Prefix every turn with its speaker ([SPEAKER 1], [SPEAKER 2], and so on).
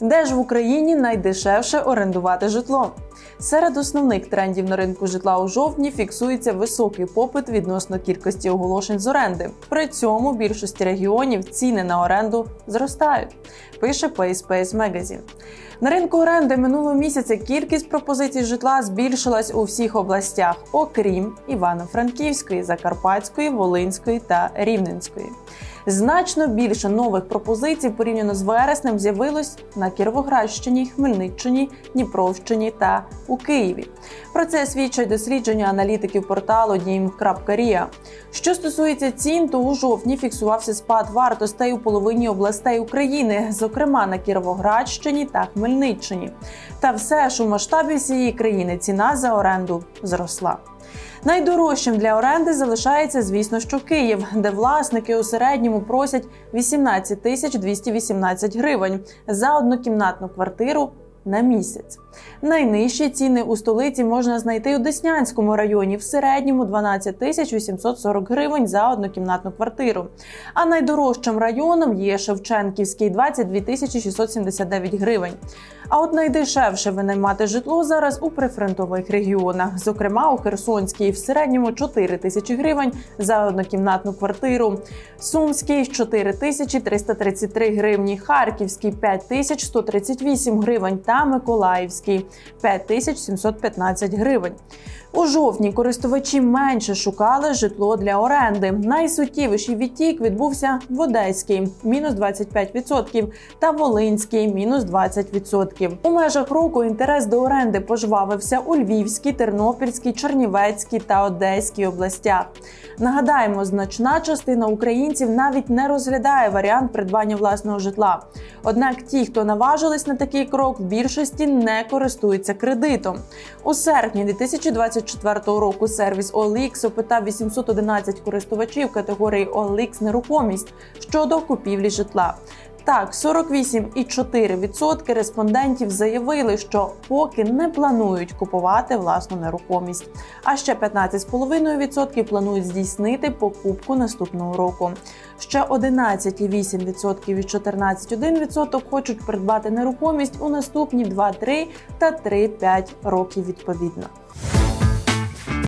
[SPEAKER 1] Де ж в Україні найдешевше орендувати житло? Серед основних трендів на ринку житла у жовтні фіксується високий попит відносно кількості оголошень з оренди. При цьому в більшості регіонів ціни на оренду зростають. Пише PaySpace Magazine. На ринку оренди минулого місяця кількість пропозицій житла збільшилась у всіх областях, окрім Івано-Франківської, Закарпатської, Волинської та Рівненської. Значно більше нових пропозицій порівняно з вереснем з'явилось на Кіровоградщині, Хмельниччині, Дніпровщині та у Києві. Про це свідчать дослідження аналітиків порталу Дім.Рія. Що стосується цін, то у жовтні фіксувався спад вартостей у половині областей України, зокрема на Кіровоградщині та Хмельниччині. Та все ж у масштабі всієї країни ціна за оренду зросла. Найдорожчим для оренди залишається, звісно, що Київ, де власники у середньому просять 18 тисяч 218 гривень за однокімнатну квартиру на місяць. Найнижчі ціни у столиці можна знайти у Деснянському районі в середньому 12 тисяч 840 гривень за однокімнатну квартиру. А найдорожчим районом є Шевченківський 22 тисячі 679 гривень. А от найдешевше винаймати житло зараз у прифронтових регіонах, зокрема у Херсонській, в середньому 4 тисячі гривень за однокімнатну квартиру, Сумський 4 тисячі 333 гривні, Харківський 5 тисяч 138 гривень та Миколаївський 5 тисяч 715 гривень. У жовтні користувачі менше шукали житло для оренди. Найсуттєвіший відтік відбувся в Одеській мінус 25%, та Волинський мінус 20%. У межах року інтерес до оренди пожвавився у Львівській, Тернопільській, Чернівецькій та Одеській областях. Нагадаємо, значна частина українців навіть не розглядає варіант придбання власного житла. Однак ті, хто наважились на такий крок, в більшості не користуються кредитом. У серпні 2024 року сервіс OLX опитав 811 користувачів категорії OLX нерухомість щодо купівлі житла. Так, 48,4% респондентів заявили, що поки не планують купувати власну нерухомість. А ще 15,5% планують здійснити покупку наступного року. Ще 11,8% і 14,1% хочуть придбати нерухомість у наступні 2-3 та 3-5 років відповідно.